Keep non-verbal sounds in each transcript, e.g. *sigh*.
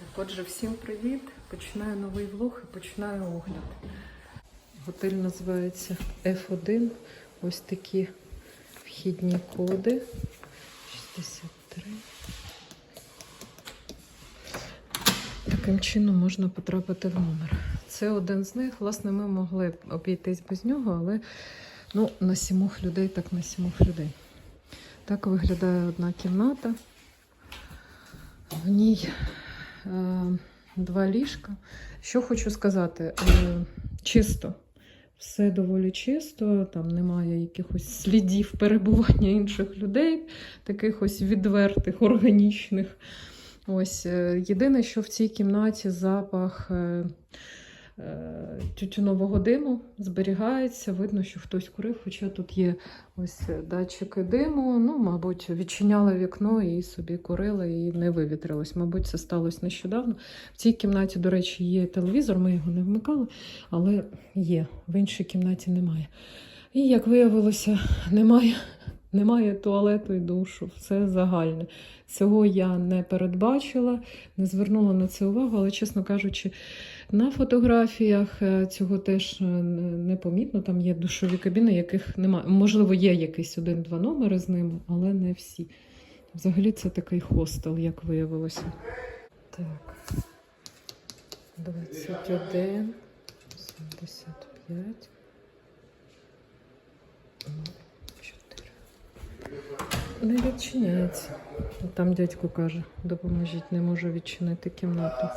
Так, отже, всім привіт! Починаю новий влог і починаю огляд. Готель називається F1. Ось такі вхідні коди. 63. Таким чином можна потрапити в номер. Це один з них. Власне, ми могли обійтись без нього, але ну, на сімох людей, так на сімох людей. Так виглядає одна кімната. В ній два ліжка. Що хочу сказати, е, чисто. Все доволі чисто, там немає якихось слідів перебування *laughs* інших людей, таких ось відвертих, органічних. Ось е, єдине, що в цій кімнаті запах е, е, тютюнового диму зберігається. Видно, що хтось курив, хоча тут є ось датчики диму. Ну, мабуть, відчиняли вікно і собі курили, і не вивітрилось. Мабуть, це сталося нещодавно. В цій кімнаті, до речі, є телевізор, ми його не вмикали, але є. В іншій кімнаті немає. І як виявилося, немає. Немає туалету і душу, все загальне. Цього я не передбачила, не звернула на це увагу, але, чесно кажучи, на фотографіях е, цього теж е, не- непомітно. Там є душові кабіни, яких немає. Можливо, є якийсь один-два номери з ними, але не всі. Взагалі це такий хостел, як виявилося. Так. 21, 75. Не відчиняється. Там дядько каже, допоможіть, не можу відчинити кімнату.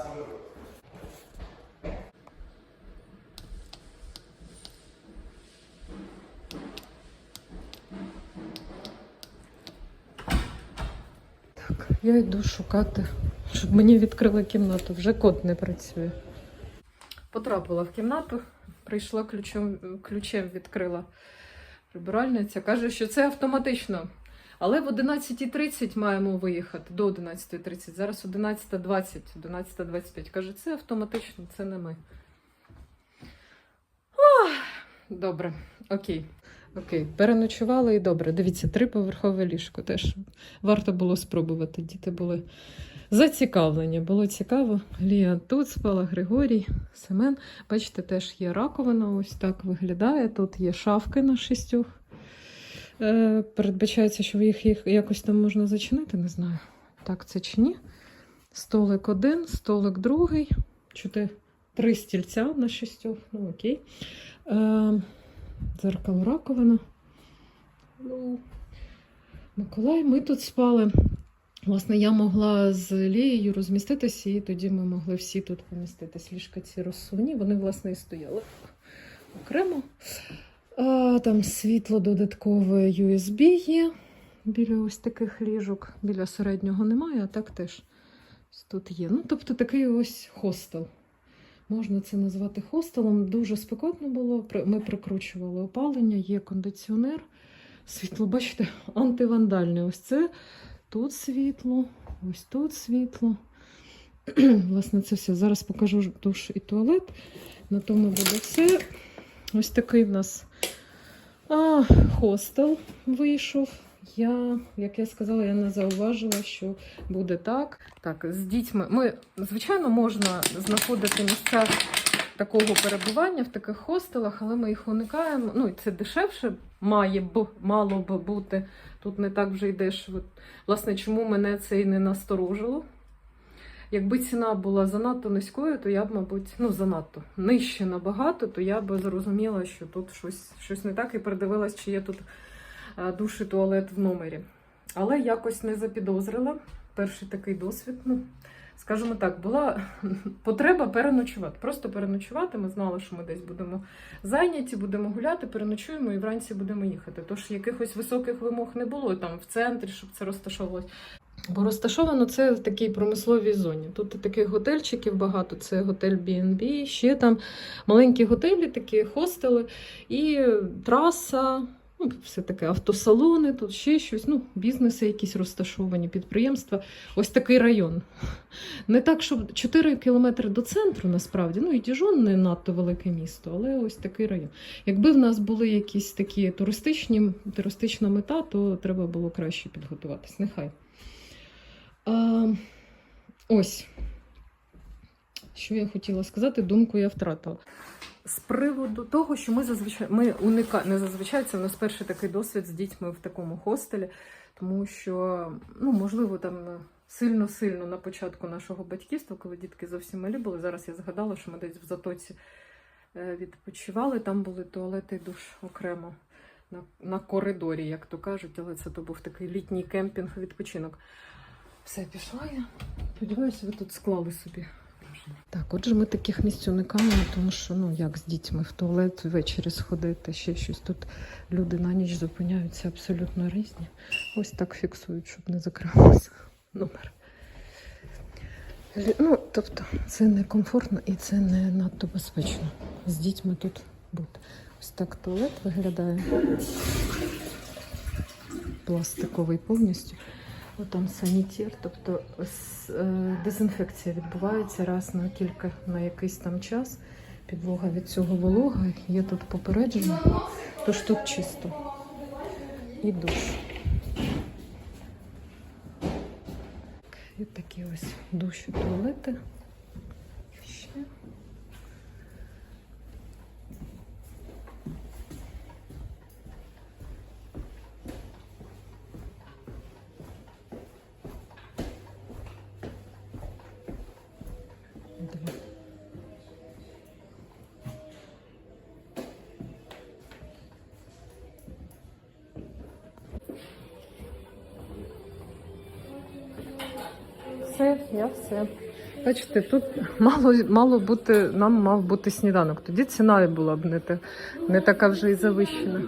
Так, я йду шукати, щоб мені відкрили кімнату. Вже код не працює. Потрапила в кімнату, прийшла ключом, ключем відкрила прибиральниця. Каже, що це автоматично. Але в 11.30 маємо виїхати до 11.30. Зараз 11.20, 11.25. Каже, це автоматично, це не ми. Ох, добре, окей. Окей, переночували і добре. Дивіться, триповерхове ліжко. Теж варто було спробувати. Діти були зацікавлені. Було цікаво. Лія тут спала, Григорій, Семен. Бачите, теж є раковина, ось так виглядає. Тут є шафки на шістьох. Е, передбачається, що їх, їх якось там можна зачинити, не знаю. Так це чи ні. Столик один, столик другий, чотири, три стільця на шістьох. Ну, окей. Е, дзеркало раковина. Ну, Миколай, ми тут спали. Власне, я могла з Лією розміститися, і тоді ми могли всі тут поміститись. Ліжка ці розсувні, вони, власне, і стояли окремо. А, там світло додаткове USB є. Біля ось таких ліжок. Біля середнього немає, а так теж тут є. Ну, тобто такий ось хостел. Можна це назвати хостелом. Дуже спекотно було. Ми прикручували опалення, є кондиціонер. Світло, бачите, антивандальне. Ось це тут світло, ось тут світло. *clears throat* Власне, це все. Зараз покажу душ і туалет. На тому буде все. Ось такий в нас а, хостел вийшов. Я, як я сказала, я не зауважила, що буде так. Так, з дітьми. Ми, звичайно, можна знаходити місця такого перебування в таких хостелах, але ми їх уникаємо. Ну, це дешевше має б, мало б бути. Тут не так вже й дешево. Власне, чому мене це і не насторожило? Якби ціна була занадто низькою, то я б, мабуть, ну занадто нижче набагато, то я б зрозуміла, що тут щось, щось не так і передивилась, чи є тут е, душ і туалет в номері. Але якось не запідозрила. Перший такий досвід. Ну, скажімо так, була потреба переночувати. Просто переночувати. Ми знали, що ми десь будемо зайняті, будемо гуляти, переночуємо і вранці будемо їхати. Тож якихось високих вимог не було там в центрі, щоб це розташовувалось. Бо розташовано це в такій промисловій зоні. Тут таких готельчиків багато. Це готель B&B, ще там маленькі готелі, такі хостели і траса. Ну, все таке автосалони, тут ще щось, ну, бізнеси якісь розташовані, підприємства. Ось такий район. Не так, щоб 4 кілометри до центру, насправді. Ну і Діжон не надто велике місто, але ось такий район. Якби в нас були якісь такі туристичні, туристична мета, то треба було краще підготуватись. Нехай. А, ось. що я хотіла сказати, думку я втратила. З приводу того, що ми зазвичай ми уника... не зазвичай, це у нас перший такий досвід з дітьми в такому хостелі, тому що, ну, можливо, там сильно-сильно на початку нашого батьківства, коли дітки зовсім малі були. Зараз я згадала, що ми десь в затоці е, відпочивали, там були туалети і душ окремо на, на коридорі, як то кажуть, але це то був такий літній кемпінг відпочинок. Все, пішла я. Сподіваюся, ви тут склали собі. Так, отже, ми таких місць уникаємо, тому що ну як з дітьми в туалет ввечері сходити, ще щось. Тут люди на ніч зупиняються абсолютно різні. Ось так фіксують, щоб не закривався номер. Ну, тобто, це не комфортно і це не надто безпечно з дітьми тут бути. Ось так туалет виглядає. Пластиковий повністю. От там санітір, тобто е, дезінфекція відбувається раз на кілька на якийсь там час. Підлога від цього волога. Є тут попередження, тож тут чисто. І душ. І такі ось душі туалети. Бачите, тут мало, мало бути, нам мав бути сніданок. Тоді ціна була б не, та, не така вже і завищена.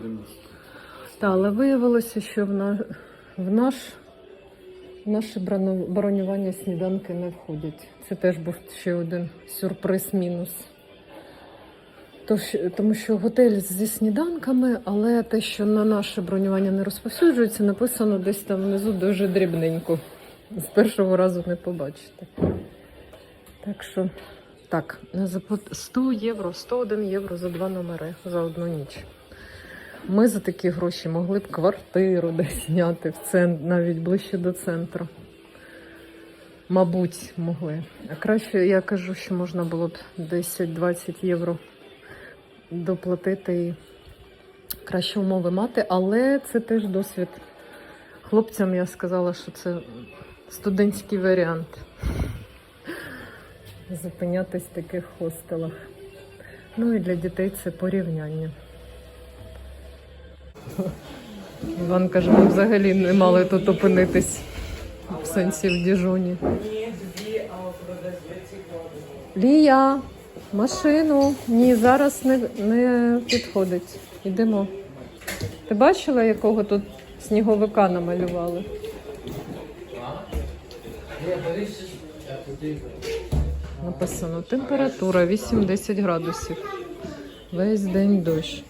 Та, але виявилося, що в, на, в наш, в наше бронювання сніданки не входять. Це теж був ще один сюрприз-мінус. Тож, тому що готель зі сніданками, але те, що на наше бронювання не розповсюджується, написано десь там внизу дуже дрібненько. З першого разу не побачите. Так що, так, за 100 євро, 101 євро за два номери за одну ніч. Ми за такі гроші могли б квартиру десь зняти в центр, навіть ближче до центру. Мабуть, могли. А краще я кажу, що можна було б 10-20 євро доплатити і кращі умови мати, але це теж досвід. Хлопцям я сказала, що це студентський варіант. Зупинятись в таких хостелах. Ну і для дітей це порівняння. Іван каже, ми взагалі не мали тут опинитись в сенсі в Діжоні. Лія, машину. Ні, зараз не, не підходить. Йдемо. Ти бачила, якого тут сніговика намалювали? Написано температура 8-10 градусів. Весь день дощ.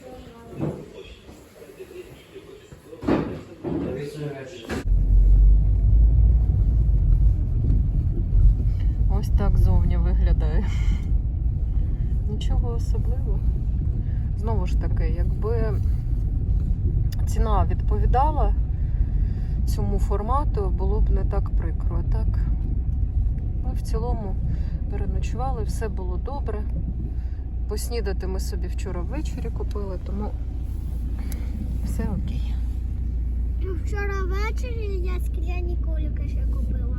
Ось так зовні виглядає. Нічого особливого. Знову ж таки, якби ціна відповідала цьому формату, було б не так прикро. Так, ми в цілому переночували, все було добре. Поснідати ми собі вчора ввечері купили, тому все окей. Вчора ввечері я скляні коліки ще купила.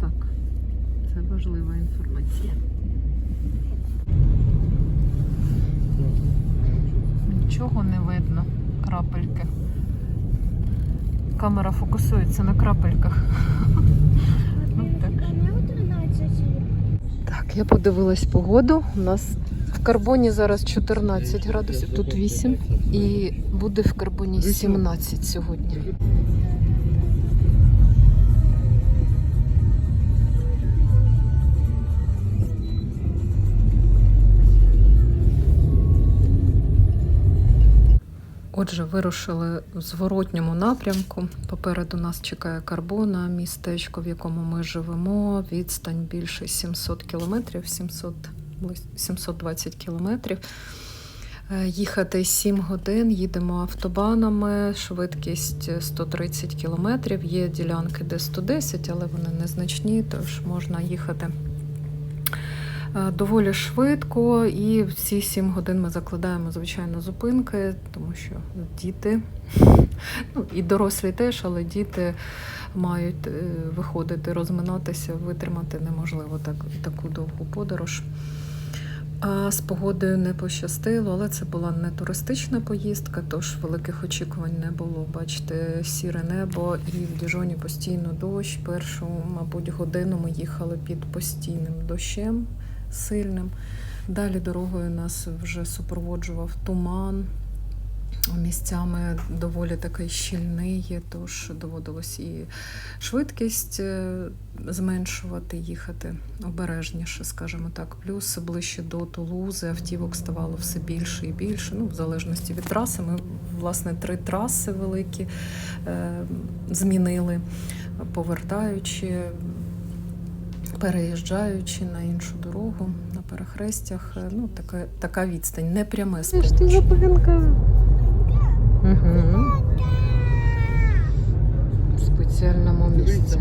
Так, це важлива інформація. Нічого не видно. Крапельки. Камера фокусується на крапельках. Ну, так. Не о 13. Так, я подивилась погоду. У нас в карбоні зараз 14 градусів, тут 8. І буде в карбоні 17 сьогодні. Отже, вирушили в зворотньому напрямку. Попереду нас чекає Карбона, містечко, в якому ми живемо. Відстань більше 700 кілометрів, 700, 720 кілометрів. Е, Їхати 7 годин, їдемо автобанами, швидкість 130 кілометрів. Є ділянки, де 110, але вони незначні, тож можна їхати Доволі швидко, і в ці 7 годин ми закладаємо, звичайно, зупинки, тому що діти, *laughs* ну і дорослі теж, але діти мають е, виходити, розминатися, витримати неможливо так, таку довгу подорож. А з погодою не пощастило, але це була не туристична поїздка, тож великих очікувань не було. Бачите, сіре небо і в Діжоні постійно дощ. Першу, мабуть, годину ми їхали під постійним дощем сильним. Далі дорогою нас вже супроводжував туман. Місцями доволі такий щільний, тож доводилось і швидкість е, зменшувати, їхати обережніше, скажімо так. Плюс ближче до Тулузи автівок ставало все більше і більше. Ну, в залежності від траси. Ми власне три траси великі е, змінили, повертаючи, переїжджаючи на іншу дорогу на перехрестях. Е, Ну, така, така відстань, не пряме сполучення. Угу. В спеціальному місці.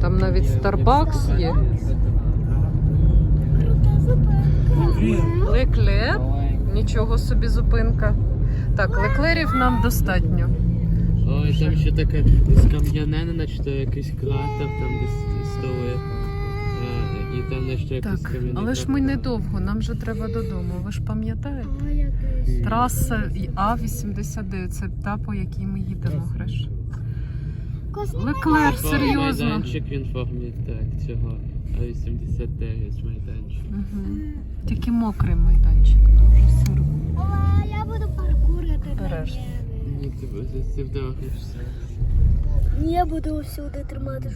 Там навіть Starbucks є. Леклер. Нічого собі зупинка. Так, леклерів нам достатньо. Ой, там ще таке скам'янене, наче то якийсь кратер, там десь столи. І там ще якийсь Так, кам'яний але ж ми недовго, нам же треба додому. Ви ж пам'ятаєте? Траса А89 це та, по якій ми їдемо, Греш. Леклер, серйозно. Майданчик він так, цього А89 майданчик. Угу. Тільки мокрий майданчик, дуже сиро. Але я буду паркурити Береш. Ні, ти, ти, ти вдохнешся. Ні, Я буду всюди тримати.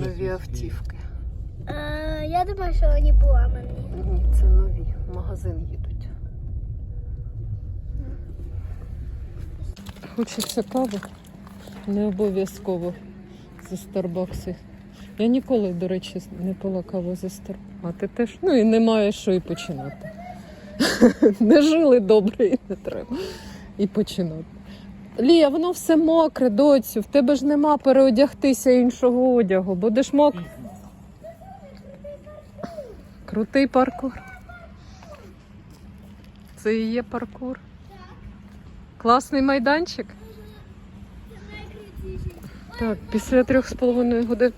Нові автівки. Е, я думаю, що вони поламані. Ні, це нові. В магазин їдуть. Хочеться кави. Не обов'язково зі Старбакси. Я ніколи, до речі, не пила каву зі Старбакси. А ти теж? Ну і немає що і починати. *laughs* Не жили добре і не треба. І починати. Лія, воно все мокре, доцю. В тебе ж нема переодягтися іншого одягу. Будеш мок. Крутий паркур. Це і є паркур. Класний майданчик. Так, після трьох з половиною годин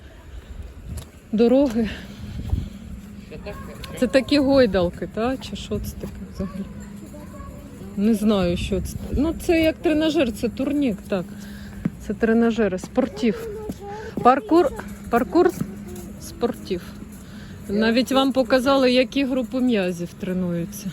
дороги. Це такі гойдалки, та? Чи що це таке взагалі? Не знаю, що це. Ну, це як тренажер, це турнік, так. Це тренажери, спортів. Паркур, паркур спортів. Навіть вам показали, які групи м'язів тренуються.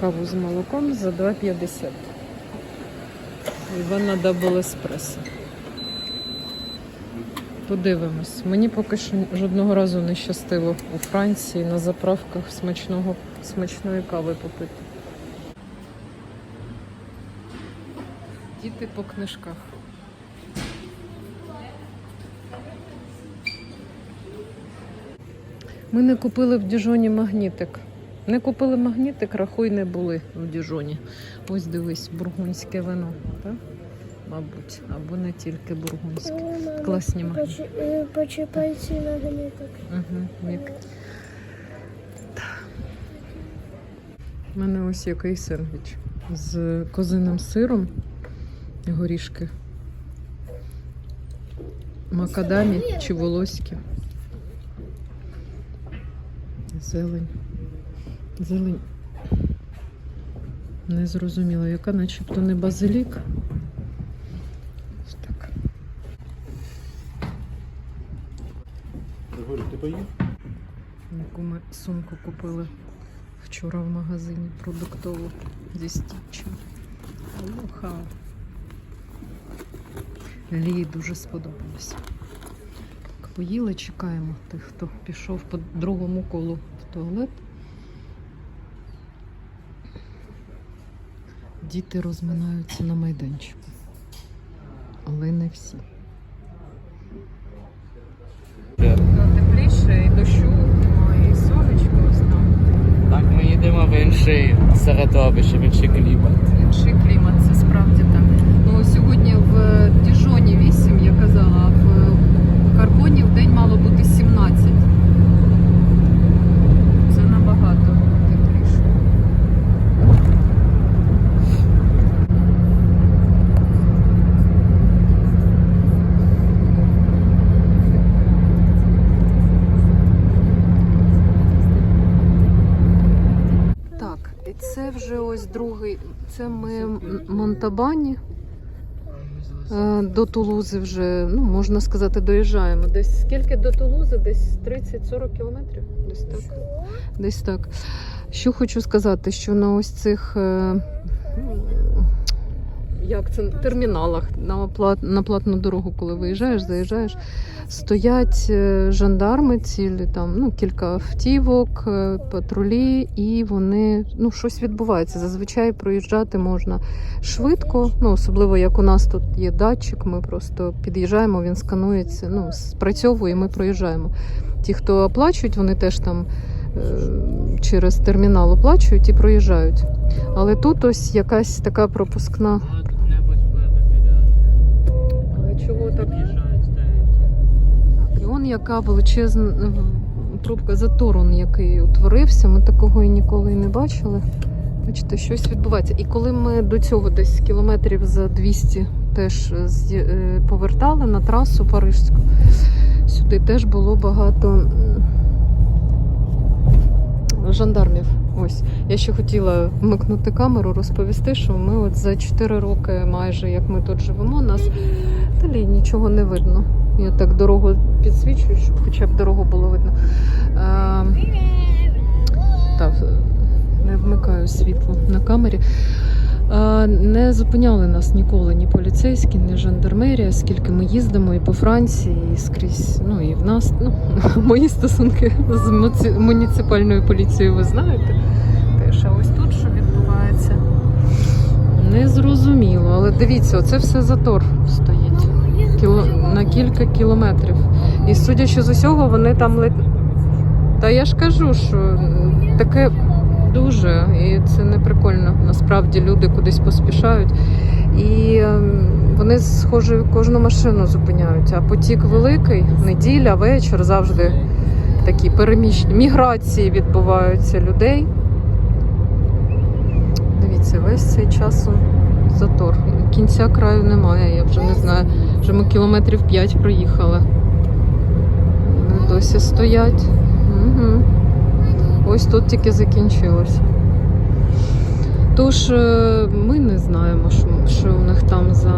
Каву з молоком за 2,50. Івана дабл еспресо. Подивимось. Мені поки що жодного разу не щастило у Франції на заправках смачного, смачної кави попити. Діти по книжках. Ми не купили в Діжоні магнітик. Не купили магнітик, рахуй не були в Діжоні. Ось дивись, бургунське вино, так? Мабуть, або не тільки бургунське. Класні магніти. Почіпай ці магнітик. Угу. У мене ось який сендвіч з козиним сиром, горішки, макадамі чи волоські. Зелень. Зелень. Не зрозуміло, яка начебто не базилік. Ось так. Григорій, ти поїв? яку ми сумку купили вчора в магазині продуктову зі стічем. Алоха. Лії дуже сподобалось. Так, поїли, чекаємо тих, хто пішов по другому колу туалет. Діти розминаються на майданчику, але не всі. Тепліше і дощу і сонечко ось там. Так, ми їдемо в інший середовище, в інший клімат. Інший клімат, це справді так. Ну, сьогодні в Діжоні 8, я казала, а в Карбоні в день мало бути 17. Це набагато тепліше. Так, і це вже ось другий. Це ми Монтабані. Е, До Тулузи вже, ну, можна сказати, доїжджаємо. Десь скільки до Тулузи? Десь 30-40 кілометрів. Десь так. Десь так. Що хочу сказати, що на ось цих е, як це, на терміналах на, плат, на платну дорогу, коли виїжджаєш, заїжджаєш, стоять е, жандарми цілі, там, ну, кілька автівок, е, патрулі, і вони ну, щось відбувається. Зазвичай проїжджати можна швидко, ну, особливо як у нас тут є датчик, ми просто під'їжджаємо, він сканується, ну, спрацьовує, ми проїжджаємо. Ті, хто оплачують, вони теж там е, через термінал оплачують і проїжджають. Але тут ось якась така пропускна. А тут-небудь буде Але так? І он яка величезна е, трубка заторон, який утворився. Ми такого і ніколи не бачили. Бачите, щось відбувається. І коли ми до цього десь кілометрів за 200 теж е, повертали на трасу Парижську, сюди теж було багато жандармів. Ось я ще хотіла вмикнути камеру, розповісти, що ми от за 4 роки, майже як ми тут живемо, нас далі нічого не видно. Я так дорогу підсвічую, щоб хоча б дорогу було видно. А, так, не вмикаю світло на камері. А, не зупиняли нас ніколи ні поліцейські, ні жандармерія, скільки ми їздимо і по Франції, і скрізь. Ну і в нас ну, *laughs* мої стосунки з муці- муніципальною поліцією, ви знаєте. Теж, а ось тут що відбувається? Не зрозуміло, але дивіться, оце все затор стоїть кіло... на кілька кілометрів. І судячи з усього, вони там лед... Та я ж кажу, що таке дуже, і це не прикольно. Насправді люди кудись поспішають. І ем, вони, схоже, кожну машину зупиняють. А потік великий, неділя, вечір завжди такі переміщення. Міграції відбуваються людей. Дивіться, весь цей час затор. Кінця краю немає, я вже не знаю. Вже ми кілометрів 5 проїхали. Вони досі стоять. Угу. Ось тут тільки закінчилось. Тож е, ми не знаємо, що, що у них там за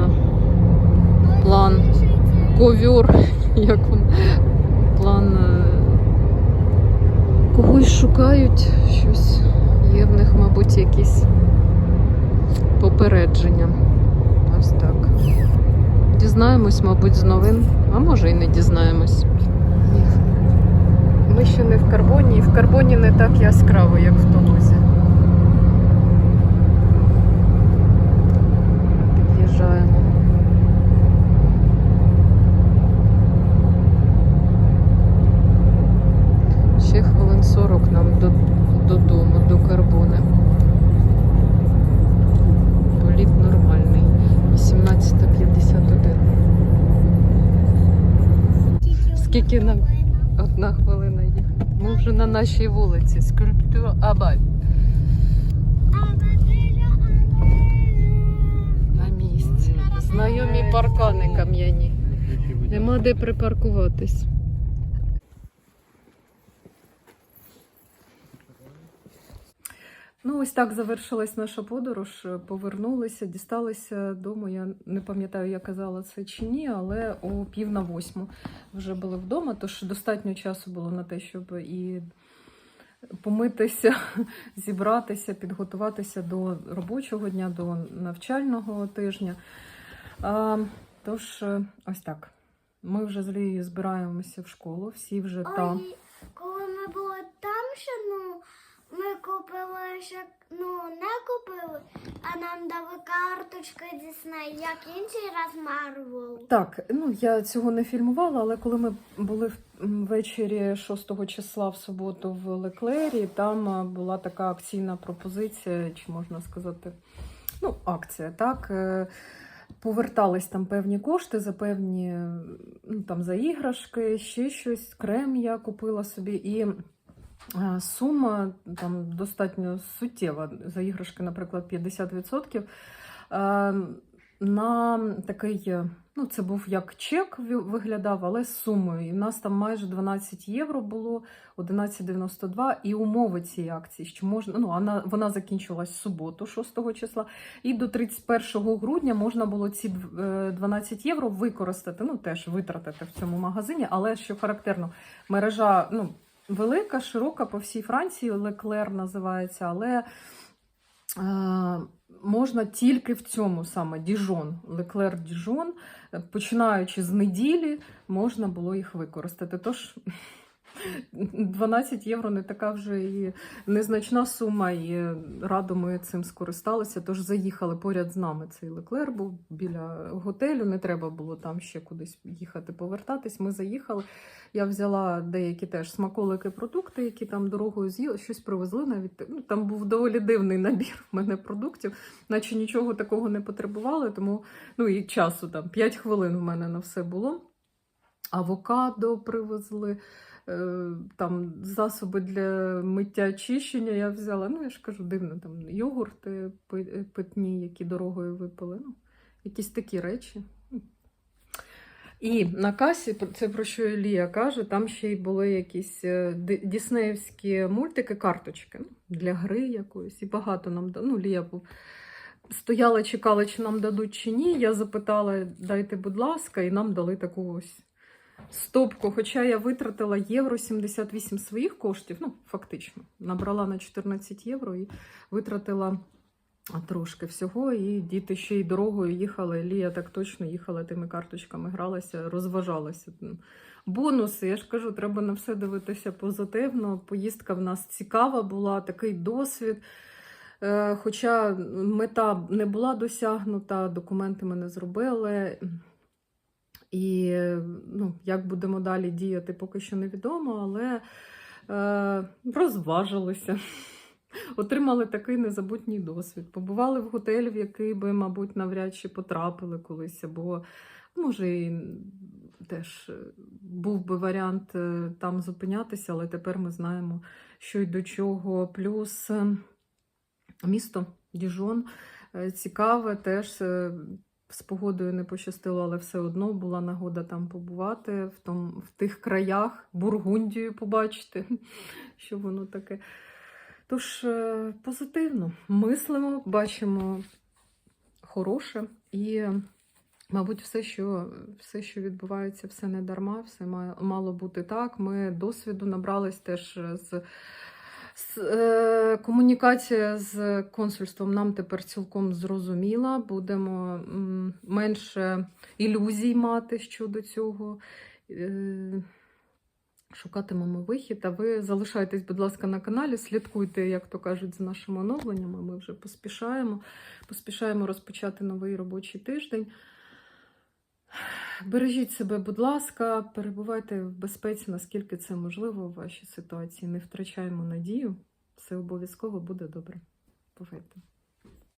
план ковьор, *laughs* як він, план е, когось шукають, щось є в них, мабуть, якісь попередження. Ось так. Дізнаємось, мабуть, з новин, а може і не дізнаємось. Ми ще не в карбоні, і в карбоні не так яскраво, як в Тулузі. Під'їжджаємо. Ще хвилин 40 нам до, додому, до карбони. Політ нормальний. 18.51. Скільки нам? Одна хвилина їхати. Ми нашій вулиці. Скульптура Абаль. На місці. Знайомі паркани кам'яні. Нема де припаркуватись. Ну, ось так завершилась наша подорож. Повернулися, дісталися дому. Я не пам'ятаю, я казала це чи ні, але о пів на восьму вже були вдома, тож достатньо часу було на те, щоб і помитися, *laughs* зібратися, підготуватися до робочого дня, до навчального тижня. А, Тож, е, ось так. Ми вже з Лією збираємося в школу, всі вже там. Коли ми були там ще, ну, ми купили ще, ну, не купили, а нам дали карточки Disney, як інший раз Marvel. Так, ну я цього не фільмувала, але коли ми були ввечері 6 числа в суботу в Леклері, там була така акційна пропозиція, чи можна сказати, ну, акція, так. е, Повертались там певні кошти за певні ну, там за іграшки, ще щось, крем я купила собі. І е, сума там достатньо суттєва. За іграшки, наприклад, 50%. Е, на такий, е, ну це був як чек виглядав, але з сумою. І в нас там майже 12 євро було, 11,92. І умови цієї акції, що можна, ну вона, вона закінчилась в суботу, 6 числа, і до 31 грудня можна було ці е, 12 євро використати, ну теж витратити в цьому магазині. Але що характерно, мережа ну, велика, широка по всій Франції, Леклер називається, але. Е, можна тільки в цьому саме Діжон, Леклер Діжон, починаючи з неділі, можна було їх використати. Тож 12 євро не така вже і незначна сума, і радо ми цим скористалися. Тож заїхали поряд з нами. Цей Леклер був біля готелю. Не треба було там ще кудись їхати, повертатись. Ми заїхали. Я взяла деякі теж смаколики, продукти, які там дорогою з'їли, щось привезли навіть. Ну, там був доволі дивний набір в мене продуктів, наче нічого такого не потребували, тому ну і часу там 5 хвилин в мене на все було. Авокадо привезли, там засоби для миття очищення я взяла. Ну, я ж кажу, дивно, там йогурти питні, які дорогою випили. Ну, якісь такі речі. І на касі, це про що Лія каже, там ще й були якісь е, діснеївські мультики, карточки ну, для гри якоїсь. І багато нам ну, Лія. Стояла, чекала, чи нам дадуть чи ні. Я запитала, дайте, будь ласка, і нам дали таку ось стопку. Хоча я витратила євро 78 своїх коштів, ну, фактично, набрала на 14 євро і витратила трошки всього. І діти ще й дорогою їхали. Лія так точно їхала тими карточками, гралася, розважалася. Бонуси, я ж кажу, треба на все дивитися позитивно. Поїздка в нас цікава була, такий досвід. Е, Хоча мета не була досягнута, документи ми не зробили. І ну, як будемо далі діяти, поки що невідомо, але е, розважилися. *laughs* Отримали такий незабутній досвід. Побували в готелі, в який би, мабуть, навряд чи потрапили колись, або може і теж е, був би варіант е, там зупинятися, але тепер ми знаємо, що й до чого. Плюс е, місто Діжон е, цікаве, теж е, з погодою не пощастило, але все одно була нагода там побувати, в, том, в тих краях, Бургундію побачити, *laughs* що воно таке. Тож е, позитивно мислимо, бачимо хороше і, мабуть, все, що, все, що відбувається, все не дарма, все має, мало бути так. Ми досвіду набрались теж з. Е, Комунікація з консульством нам тепер цілком зрозуміла. Будемо менше ілюзій мати щодо цього. Е, Шукатимемо вихід. А ви залишайтесь, будь ласка, на каналі, слідкуйте, як то кажуть, за нашими оновленнями. Ми вже поспішаємо. Поспішаємо розпочати новий робочий тиждень. Бережіть себе, будь ласка, перебувайте в безпеці, наскільки це можливо в вашій ситуації. Не втрачаємо надію. Все обов'язково буде добре. Бувайте.